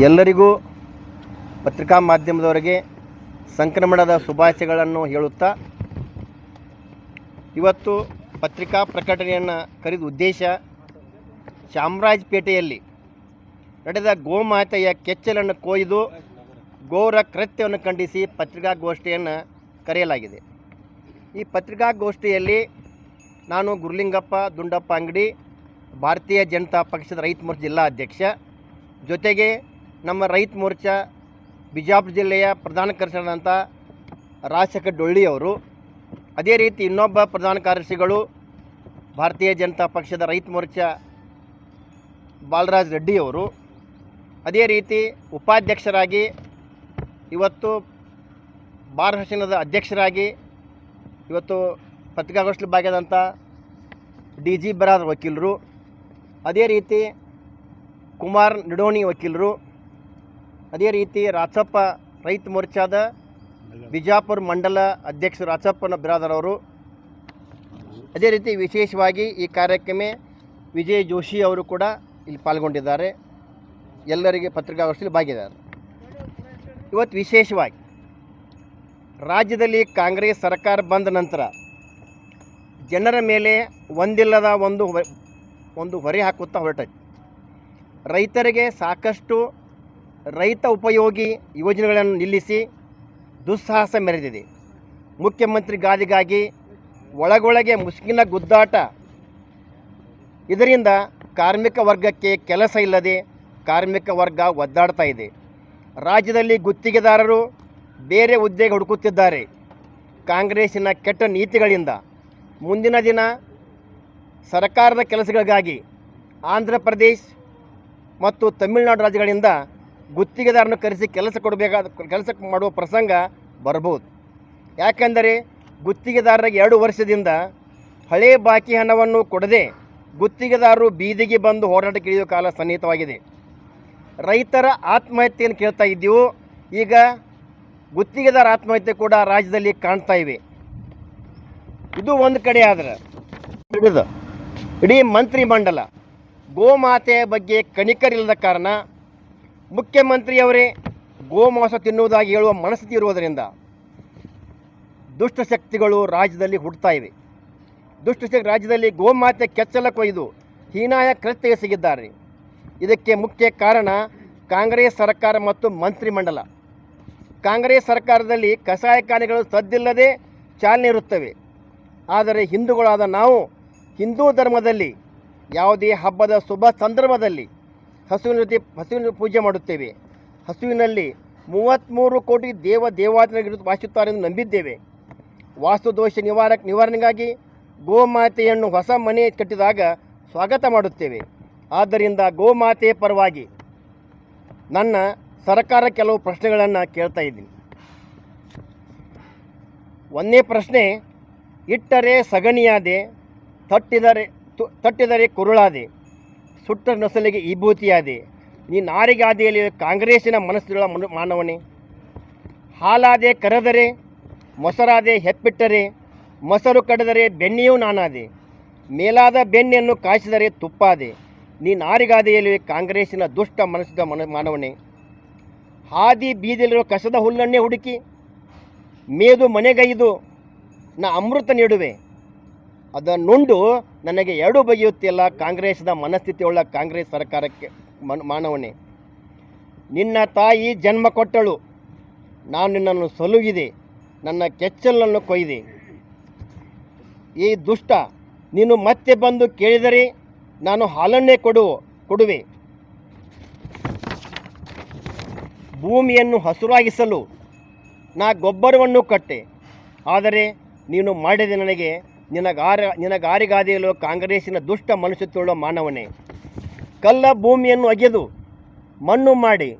ಎಲ್ಲರಿಗೂ ಪತ್ರಿಕಾ ಮಾಧ್ಯಮದವರಿಗೆ ಸಂಕ್ರಮಣದ ಶುಭಾಶಯಗಳನ್ನು ಹೇಳುತ್ತಾ, ಇವತ್ತು ಪತ್ರಿಕಾ ಪ್ರಕಟಣೆಯನ್ನು ಕರೆದ ಉದ್ದೇಶ ಚಾಮರಾಜಪೇಟೆಯಲ್ಲಿ ನಡೆದ ಗೋಮಾತೆಯ ಕೆಚ್ಚಲನ್ನು ಕೊಯ್ದು ಗೋರ ಕೃತ್ಯವನ್ನು ಖಂಡಿಸಿ ಪತ್ರಿಕಾಗೋಷ್ಠಿಯನ್ನು ಕರೆಯಲಾಗಿದೆ. ಈ ಪತ್ರಿಕಾಗೋಷ್ಠಿಯಲ್ಲಿ ನಾನು ಗುರುಲಿಂಗಪ್ಪ, ದುಂಡಪ್ಪ ಅಂಗಡಿ, ಭಾರತೀಯ ಜನತಾ ಪಕ್ಷದ ರೈತ ಮೋರ್ಚಾ ಜಿಲ್ಲಾ ಅಧ್ಯಕ್ಷ, ಜೊತೆಗೆ ನಮ್ಮ ರೈತ ಮೋರ್ಚಾ ಬಿಜಾಪುರ ಜಿಲ್ಲೆಯ ಪ್ರಧಾನ ಕಾರ್ಯದರ್ಶಿಯಾದಂಥ ರಾಜಶೇಖರ್ ಡೊಳ್ಳಿ ಅವರು, ಅದೇ ರೀತಿ ಇನ್ನೊಬ್ಬ ಪ್ರಧಾನ ಕಾರ್ಯದರ್ಶಿಗಳು ಭಾರತೀಯ ಜನತಾ ಪಕ್ಷದ ರೈತ ಮೋರ್ಚಾ ಬಾಲರಾಜ್ ರೆಡ್ಡಿ ಅವರು. ಅದೇ ರೀತಿ ಉಪಾಧ್ಯಕ್ಷರಾಗಿ ಇವತ್ತು ಭಾರತದ ಅಧ್ಯಕ್ಷರಾಗಿ ಇವತ್ತು ಪತ್ರಿಕಾಗೋಷ್ಠಿ ಭಾಗ್ಯದಂಥ ಡಿ ಜಿ ಬರಾದ್ ವಕೀಲರು, ಅದೇ ರೀತಿ ಕುಮಾರ್ ನಿಡೋಣಿ ವಕೀಲರು ಅದೇ ರೀತಿ ರಾಚಪ್ಪ ರೈತ ಮೋರ್ಚಾದ ಬಿಜಾಪುರ ಮಂಡಲ ಅಧ್ಯಕ್ಷ ರಾಚಪ್ಪನ ಬಿರಾದರ್ ಅವರು. ಅದೇ ರೀತಿ ವಿಶೇಷವಾಗಿ ಈ ಕಾರ್ಯಕ್ರಮ ವಿಜಯ್ ಜೋಶಿ ಅವರು ಕೂಡ ಇಲ್ಲಿ ಪಾಲ್ಗೊಂಡಿದ್ದಾರೆ. ಎಲ್ಲರಿಗೆ ಪತ್ರಿಕಾಗೋಷ್ಠಿಯಲ್ಲಿ ಭಾಗಿದ್ದಾರೆ ಇವತ್ತು ವಿಶೇಷವಾಗಿ ರಾಜ್ಯದಲ್ಲಿ ಕಾಂಗ್ರೆಸ್ ಸರ್ಕಾರ ಬಂದ ನಂತರ ಜನರ ಮೇಲೆ ಒಂದಿಲ್ಲದ ಒಂದು ಒಂದು ಹೊರೆ ಹಾಕುತ್ತಾ ಹೊರಟೈತಿ. ರೈತರಿಗೆ ಸಾಕಷ್ಟು ರೈತ ಉಪಯೋಗಿ ಯೋಜನೆಗಳನ್ನು ನಿಲ್ಲಿಸಿ ದುಸ್ಸಾಹಸ ಮೆರೆದಿದೆ. ಮುಖ್ಯಮಂತ್ರಿ ಗಾದಿಗಾಗಿ ಒಳಗೊಳಗೆ ಮುಸುಕಿನ ಗುದ್ದಾಟ. ಇದರಿಂದ ಕಾರ್ಮಿಕ ವರ್ಗಕ್ಕೆ ಕೆಲಸ ಇಲ್ಲದೆ ಕಾರ್ಮಿಕ ವರ್ಗ ಒದ್ದಾಡ್ತಾ ಇದೆ. ರಾಜ್ಯದಲ್ಲಿ ಗುತ್ತಿಗೆದಾರರು ಬೇರೆ ಹುದ್ದೆಗೆ ಹುಡುಕುತ್ತಿದ್ದಾರೆ. ಕಾಂಗ್ರೆಸ್ಸಿನ ಕೆಟ್ಟ ನೀತಿಗಳಿಂದ ಮುಂದಿನ ದಿನ ಸರ್ಕಾರದ ಕೆಲಸಗಳಿಗಾಗಿ ಆಂಧ್ರ ಪ್ರದೇಶ್ ಮತ್ತು ತಮಿಳುನಾಡು ರಾಜ್ಯಗಳಿಂದ ಗುತ್ತಿಗೆದಾರನ್ನು ಕರೆಸಿ ಕೆಲಸ ಕೊಡಬೇಕಾದ ಕೆಲಸ ಮಾಡುವ ಪ್ರಸಂಗ ಬರ್ಬೋದು ಯಾಕೆಂದರೆ ಗುತ್ತಿಗೆದಾರರಿಗೆ ಎರಡು ವರ್ಷದಿಂದ ಹಳೆ ಬಾಕಿ ಹಣವನ್ನು ಕೊಡದೆ ಗುತ್ತಿಗೆದಾರರು ಬೀದಿಗೆ ಬಂದು ಹೋರಾಟಕ್ಕೆ ಇಳಿಯುವ ಕಾಲ ಸನ್ನಿಹಿತವಾಗಿದೆ. ರೈತರ ಆತ್ಮಹತ್ಯೆಯನ್ನು ಕೇಳ್ತಾ ಇದ್ದೀವು, ಈಗ ಗುತ್ತಿಗೆದಾರ ಆತ್ಮಹತ್ಯೆ ಕೂಡ ರಾಜ್ಯದಲ್ಲಿ ಕಾಣ್ತಾ ಇವೆ. ಇದು ಒಂದು ಕಡೆ ಆದರೆ ಇಡೀ ಮಂತ್ರಿಮಂಡಲ ಗೋಮಾತೆಯ ಬಗ್ಗೆ ಕಣಿಕರಿಲ್ಲದ ಕಾರಣ ಮುಖ್ಯಮಂತ್ರಿಯವರೇ ಗೋಮಾಂಸ ತಿನ್ನುವುದಾಗಿ ಹೇಳುವ ಮನಸ್ಥಿತಿ ಇರುವುದರಿಂದ ದುಷ್ಟಶಕ್ತಿಗಳು ರಾಜ್ಯದಲ್ಲಿ ಹುಡ್ತಾ ಇವೆ. ದುಷ್ಟಶಕ್ತಿ ರಾಜ್ಯದಲ್ಲಿ ಗೋಮಾತೆ ಕೆಚ್ಚಲ ಕೊಯ್ದು ಹೀನಾಯ ಕೃತ್ಯ ಎಸಗಿದ್ದಾರೆ. ಇದಕ್ಕೆ ಮುಖ್ಯ ಕಾರಣ ಕಾಂಗ್ರೆಸ್ ಸರ್ಕಾರ ಮತ್ತು ಮಂತ್ರಿಮಂಡಲ. ಕಾಂಗ್ರೆಸ್ ಸರ್ಕಾರದಲ್ಲಿ ಕಸಾಯಖಾನೆಗಳು ಸದ್ದಿಲ್ಲದೆ ಚಾಲನೆ ಇರುತ್ತವೆ. ಆದರೆ ಹಿಂದೂಗಳಾದ ನಾವು ಹಿಂದೂ ಧರ್ಮದಲ್ಲಿ ಯಾವುದೇ ಹಬ್ಬದ ಶುಭ ಸಂದರ್ಭದಲ್ಲಿ ಹಸುವಿನ ಜೊತೆ ಹಸುವಿನ ಪೂಜೆ ಮಾಡುತ್ತೇವೆ. ಹಸುವಿನಲ್ಲಿ ಮೂವತ್ತ್ಮೂರು ಕೋಟಿ ದೇವ ದೇವಾದಿಗಳು ವಾಸಿಸುತ್ತಾರೆ ಎಂದು ನಂಬಿದ್ದೇವೆ ವಾಸ್ತುದೋಷ ನಿವಾರಕ ನಿವಾರಣೆಗಾಗಿ ಗೋಮಾತೆಯನ್ನು ಹೊಸ ಮನೆ ಕಟ್ಟಿದಾಗ ಸ್ವಾಗತ ಮಾಡುತ್ತೇವೆ. ಆದ್ದರಿಂದ ಗೋಮಾತೆ ಪರವಾಗಿ ನನ್ನ ಸರ್ಕಾರ ಕೆಲವು ಪ್ರಶ್ನೆಗಳನ್ನು ಕೇಳ್ತಾ ಇದ್ದೀನಿ. ಒಂದನೇ ಪ್ರಶ್ನೆ, ಇಟ್ಟರೆ ಸಗಣಿಯಾದೆ, ತಟ್ಟಿದರೆ ತಟ್ಟಿದರೆ ಕುರುಳಾದೆ. ಸುಟ್ಟ ನೊಸಲಿಗೆ ವಿಭೂತಿಯಾದೆ. ನೀ ನಾರಿಗಾದಿಯಲ್ಲಿ ಕಾಂಗ್ರೆಸ್ಸಿನ ಮನಸ್ಸುಗಳ ಮನು, ಮಾನವನೇ. ಹಾಲಾದೆ ಕರೆದರೆ, ಮೊಸರಾದೆ ಹೆಪ್ಪಿಟ್ಟರೆ, ಮೊಸರು ಕಡಿದರೆ ಬೆಣ್ಣೆಯೂ ನಾನಾದೆ. ಮೇಲಾದ ಬೆಣ್ಣೆಯನ್ನು ಕಾಯಿಸಿದರೆ ತುಪ್ಪಾದೆ. ನೀ ನಾರಿಗಾದೆಯಲ್ಲಿ ಕಾಂಗ್ರೆಸ್ಸಿನ ದುಷ್ಟ ಮನಸ್ಸಿದ ಮನ, ಮಾನವನೇ. ಹಾದಿ ಬೀದಿಯಲ್ಲಿರುವ ಕಸದ ಹುಲ್ಲನ್ನೇ ಹುಡುಕಿ, ಮೇದು ಮನೆಗೈದು ನಾ ಅಮೃತ ನೀಡುವೆ. ಅದನ್ನುಂಡು ನನಗೆ ಎರಡು ಬಗೆಯುತ್ತಿಲ್ಲ ಕಾಂಗ್ರೆಸ್ನ ಮನಸ್ಥಿತಿಯುಳ್ಳ ಕಾಂಗ್ರೆಸ್ ಸರ್ಕಾರಕ್ಕೆ ಮನ್ ಮಾನವನೇ. ನಿನ್ನ ತಾಯಿ ಜನ್ಮ ಕೊಟ್ಟಳು. ನಾನು ನಿನ್ನನ್ನು ಸಲುಗಿದೆ. ನನ್ನ ಕೆಚ್ಚಲನ್ನು ಕೊಯ್ದೆ. ಈ ದುಷ್ಟ ನೀನು ಮತ್ತೆ ಬಂದು ಕೇಳಿದರೆ ನಾನು ಹಾಲನ್ನೇ ಕೊಡು, ಕೊಡುವೆ. ಭೂಮಿಯನ್ನು ಹಸುರಾಗಿಸಲು ನಾ ಗೊಬ್ಬರವನ್ನು ಕಟ್ಟೆ. ಆದರೆ ನೀನು ಮಾಡಿದೆ ನನಗೆ ನಿನಗಾರ ನಿನಗಾರಿಗಾದೆಯಲು ಕಾಂಗ್ರೆಸ್ಸಿನ ದುಷ್ಟ ಮನುಷ್ಯತ್ವಳ್ಳ ಮಾನವನೇ. ಕಲ್ಲ ಭೂಮಿಯನ್ನು ಅಗೆದು ಮಣ್ಣು ಮಾಡಿ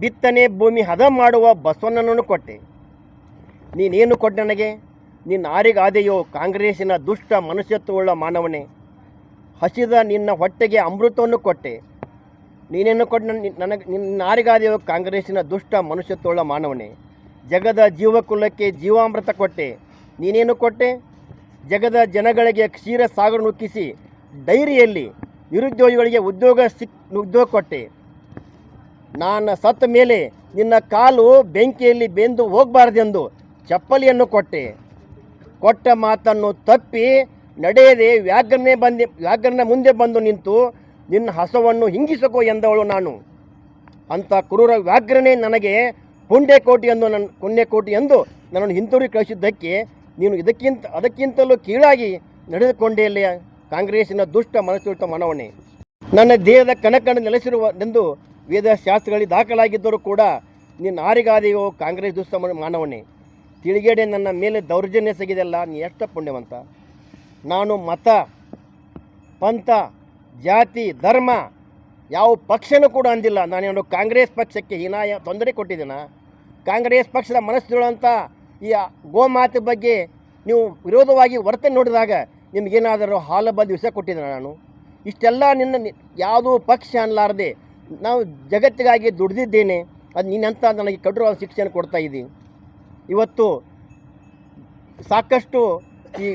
ಬಿತ್ತನೆ ಭೂಮಿ ಹದ ಮಾಡುವ ಬಸವಣ್ಣನನ್ನು ಕೊಟ್ಟೆ. ನೀನೇನು ಕೊಟ್ಟೆ ನನಗೆ? ನಿನ್ನ ಆರಿಗಾದೆಯೋ ಕಾಂಗ್ರೆಸ್ಸಿನ ದುಷ್ಟ ಮನುಷ್ಯತ್ವವುಳ್ಳ ಮಾನವನೇ. ಹಸಿದ ನಿನ್ನ ಹೊಟ್ಟೆಗೆ ಅಮೃತವನ್ನು ಕೊಟ್ಟೆ. ನೀನೇನು ಕೊಟ್ಟ ನನಗೆ ನಿನ್ನ ಆರಿಗಾದೆಯೋ ಕಾಂಗ್ರೆಸ್ಸಿನ ದುಷ್ಟ ಮನುಷ್ಯತ್ವವುಳ್ಳ ಮಾನವನೇ. ಜಗದ ಜೀವಕುಲಕ್ಕೆ ಜೀವಾಮೃತ ಕೊಟ್ಟೆ. ನೀನೇನು ಕೊಟ್ಟೆ? ಜಗದ ಜನಗಳಿಗೆ ಕ್ಷೀರ ಸಾಗರ ನುಗ್ಗಿಸಿ ಡೈರಿಯಲ್ಲಿ ನಿರುದ್ಯೋಗಿಗಳಿಗೆ ಉದ್ಯೋಗ ಸಿಕ್ ಉದ್ಯೋಗ ಕೊಟ್ಟೆ. ನಾನು ಸತ್ತ ಮೇಲೆ ನಿನ್ನ ಕಾಲು ಬೆಂಕಿಯಲ್ಲಿ ಬೆಂದು ಹೋಗಬಾರ್ದೆಂದು ಚಪ್ಪಲಿಯನ್ನು ಕೊಟ್ಟೆ. ಕೊಟ್ಟ ಮಾತನ್ನು ತಪ್ಪಿ ನಡೆಯದೆ ವ್ಯಾಘ್ರನೇ ಬಂದೆ, ವ್ಯಾಘ್ರನ ಮುಂದೆ ಬಂದು ನಿಂತು ನಿನ್ನ ಹಸವನ್ನು ಹಿಂಗಿಸಕೋ ಎಂದವಳು ನಾನು. ಅಂತ ಕ್ರೂರ ವ್ಯಾಘ್ರನೇ ನನಗೆ ಪುಣ್ಯಕೋಟಿ ಎಂದು ನನ್ನ ಪುಣ್ಯಕೋಟಿ ಎಂದು ನನ್ನನ್ನು ಹಿಂತಿರುಗಿ ಕಳಿಸಿದ್ದಕ್ಕೆ ನೀನು ಇದಕ್ಕಿಂತ ಅದಕ್ಕಿಂತಲೂ ಕೀಳಾಗಿ ನಡೆದುಕೊಂಡೇ ಕಾಂಗ್ರೆಸ್ಸಿನ ದುಷ್ಟ ಮನಸ್ಸುಳ್ತ ಮನವಣೆ. ನನ್ನ ದೇಹದ ಕಣಕಣದಲ್ಲិಸಿರುವೆಂದು ವೇದ ವೇದಶಾಸ್ತ್ರಗಳಲ್ಲಿ ದಾಖಲಾಗಿದ್ದರೂ ಕೂಡ ನಿನ್ನ ಆರಿಗಾದೆಯೋ ಕಾಂಗ್ರೆಸ್ ದುಷ್ಟ ಮನ- ಮಾನವನೇ ತಿಳಿಗೇಡೆ ನನ್ನ ಮೇಲೆ ದೌರ್ಜನ್ಯ ಸಗಿದೆಲ್ಲ ನೀ ಎಷ್ಟು ಪುಣ್ಯವಂತ. ನಾನು ಮತ, ಪಂಥ, ಜಾತಿ, ಧರ್ಮ ಯಾವ ಪಕ್ಷನೂ ಕೂಡ ಅಂದಿಲ್ಲ. ನಾನೇನು ಕಾಂಗ್ರೆಸ್ ಪಕ್ಷಕ್ಕೆ ಹೀನಾಯ ತೊಂದರೆ ಕೊಟ್ಟಿದ್ದೀನ? ಕಾಂಗ್ರೆಸ್ ಪಕ್ಷದ ಮನಸ್ಸುಗಳಂತ ಈ ಗೋಮಾತೆ ಬಗ್ಗೆ ನೀವು ವಿರೋಧವಾಗಿ ವರ್ತನೆ ನೋಡಿದಾಗ ನಿಮಗೇನಾದರೂ ಹಾಲ ಬಂದು ವಿಷಯ ಕೊಟ್ಟಿದ್ದೆ ನಾನು? ಇಷ್ಟೆಲ್ಲ ನಿನ್ನ ಯಾವುದೂ ಪಕ್ಷ ಅನ್ನಲಾರದೆ ನಾವು ಜಗತ್ತಿಗಾಗಿ ದುಡಿದಿದ್ದೇನೆ. ಅದು ನೀನಂತ ನನಗೆ ಕಠೋರವಾದ ಶಿಕ್ಷಣ ಕೊಡ್ತಾ ಇದ್ದೀನಿ ಇವತ್ತು ಸಾಕಷ್ಟು ಈ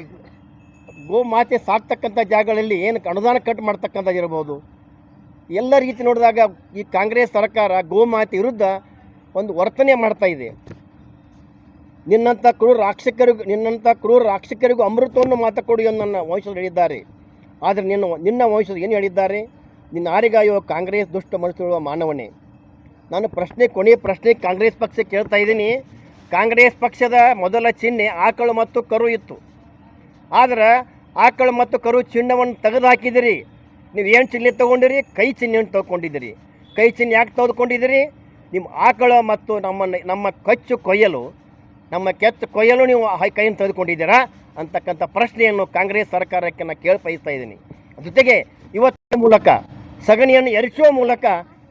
ಗೋಮಾತೆ ಸಾಕ್ತಕ್ಕಂಥ ಜಾಗಗಳಲ್ಲಿ ಏನು ಅನುದಾನ ಕಟ್ ಮಾಡ್ತಕ್ಕಂಥದ್ದು ಇರ್ಬೋದು. ಎಲ್ಲ ರೀತಿ ನೋಡಿದಾಗ ಈ ಕಾಂಗ್ರೆಸ್ ಸರ್ಕಾರ ಗೋಮಾತೆ ವಿರುದ್ಧ ಒಂದು ವರ್ತನೆ ಮಾಡ್ತಾ ಇದೆ. ನಿನ್ನಂಥ ಕ್ರೂರ ರಾಕ್ಷಕರಿಗೂ ನಿನ್ನಂಥ ಕ್ರೂರ ರಾಕ್ಷಕರಿಗೂ ಅಮೃತವನ್ನು ಮಾತಕೊಡು ಎಂದು ನನ್ನ ವಂಶದಲ್ಲಿ ಹೇಳಿದ್ದಾರೆ. ಆದರೆ ನಿನ್ನ ನಿನ್ನ ವಂಶದ ಏನು ಹೇಳಿದ್ದಾರೆ? ನಿನ್ನ ಆರಿಗಾಯುವ ಕಾಂಗ್ರೆಸ್ ದುಷ್ಟ ಮನಸ್ಸುಗಳ ಮಾನವನೇ. ನಾನು ಪ್ರಶ್ನೆ ಕೊನೆಯ ಪ್ರಶ್ನೆ ಕಾಂಗ್ರೆಸ್ ಪಕ್ಷ ಕೇಳ್ತಾ ಇದ್ದೀನಿ. ಕಾಂಗ್ರೆಸ್ ಪಕ್ಷದ ಮೊದಲ ಚಿಹ್ನೆ ಆಕಳು ಮತ್ತು ಕರು ಇತ್ತು. ಆದರೆ ಆಕಳು ಮತ್ತು ಕರು ಚಿಹ್ನವನ್ನು ತೆಗೆದು ಹಾಕಿದಿರಿ ನೀವು ಏನು ಚಿಹ್ನೆ ತೊಗೊಂಡಿರಿ? ಕೈ ಚಿಹ್ನೆಯನ್ನು ತೊಗೊಂಡಿದ್ದೀರಿ ಕೈ ಚಿಹ್ನೆ ಯಾಕೆ ತೆಗೆದುಕೊಂಡಿದ್ದೀರಿ ನಿಮ್ಮ ಆಕಳು ಮತ್ತು ನಮ್ಮ ನಮ್ಮ ಕಚ್ಚು ಕೊಯ್ಯಲು ನಮ್ಮ ಕೆತ್ತ ಕೊಯ್ಯಲು ನೀವು ಹೈ ಕೈಯನ್ನು ತೆಗೆದುಕೊಂಡಿದ್ದೀರಾ ಅಂತಕ್ಕಂಥ ಪ್ರಶ್ನೆಯನ್ನು ಕಾಂಗ್ರೆಸ್ ಸರ್ಕಾರಕ್ಕೆ ನಾನು ಕೇಳಿ ಬಯಸ್ತಾ ಇದ್ದೀನಿ. ಜೊತೆಗೆ ಇವತ್ತಿನ ಮೂಲಕ ಸಗಣಿಯನ್ನು ಎರಚುವ ಮೂಲಕ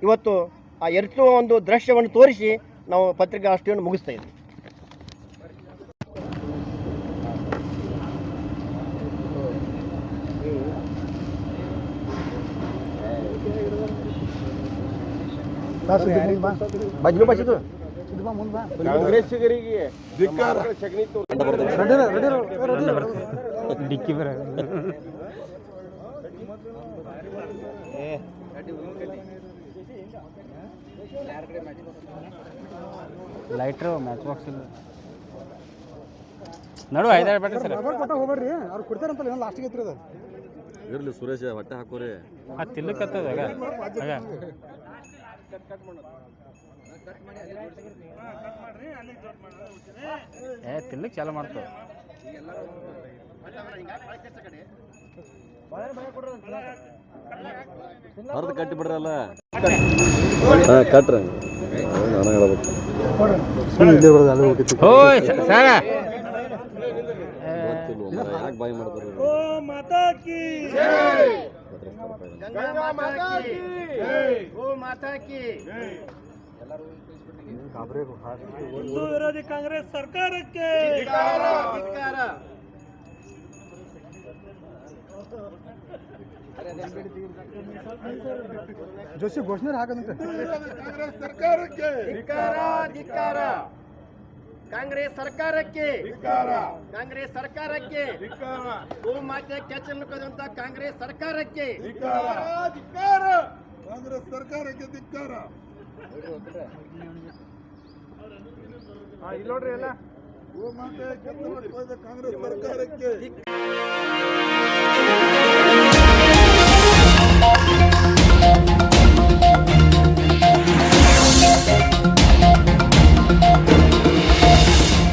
ಇವತ್ತು ಆ ಎರಚುವ ಒಂದು ದೃಶ್ಯವನ್ನು ತೋರಿಸಿ ನಾವು ಪತ್ರಿಕಾಗೋಷ್ಠಿಯನ್ನು ಮುಗಿಸ್ತಾ ಇದ್ದೀವಿ. ಬಜ್ಲು. ಬಜ್ದು ಕಾಂಗ್ರೆಸ್ಸಿಗರಿಗೆ ಡಿಕ್ಕಿ ಬರ. ಲೈಟ್ರು ಮ್ಯಾಚ್ ಬಾಕ್ಸ್ ಇಲ್ಲ. ನಡು ಐದಾರು ಬಟ್ಟೆ ಸರ್ ಕೊಟ್ಟ ಹೋಗ್ಬೇಡ್ರಿ. ಅವ್ರು ಕೊಡ್ತಾರಂತಲ್ಲ ಏನೋ ಲಾಸ್ಟಿಗೆ ಐತ್ರಿ ಅದು. ಇರ್ಲಿ ಸುರೇಶ ಹೊಟ್ಟೆ ಹಾಕೋರಿ. ಆ ತಿಲ್ಲಕತ್ತದ ಆಗ. ಆಗ. ಏ ತಿಲ್ಲಕ್ ಚಾಲು ಮಾಡ್ತಾವ ಹರಿದು ಕಟ್ಟಿ ಬಿಡ್ರಲ್ಲ. ಹಾಂ ಕಟ್ರಿ. ನಾನು ಹೇಳ್ಬೇಕು. ಓಯ್ ಸರ ಯಾಕೆ ಬಾಯಿ ಮಾಡ್ತಾರೆ ಗಂಗಾ ಮಾತಾ ಕಿ ಓ ಮಾತಾ ಕಿ. ಹಿಂದೂ ವಿರೋಧಿ ಕಾಂಗ್ರೆಸ್ ಸರ್ಕಾರಕ್ಕೆ ಧಿಕ್ಕಾರ. ಜೋಶಿ ಘೋಷಣೆ ಹಾಕದಂತೆ ಧಿಕ್ಕಾರ ಧಿಕ್ಕಾರ ಕಾಂಗ್ರೆಸ್ ಸರ್ಕಾರಕ್ಕೆ ಕಾಂಗ್ರೆಸ್ ಸರ್ಕಾರಕ್ಕೆ ಗೋಮಾತೆ ಕೆಚ್ಚಲು ಕದಂತ ಕಾಂಗ್ರೆಸ್ ಸರ್ಕಾರಕ್ಕೆ ಕಾಂಗ್ರೆಸ್ ಸರ್ಕಾರಕ್ಕೆ ಧಿಕ್ಕಾರ ಇಲ್ಲಿ ನೋಡ್ರಿ ಎಲ್ಲ. ಕಾಂಗ್ರೆಸ್ ಸರ್ಕಾರಕ್ಕೆ.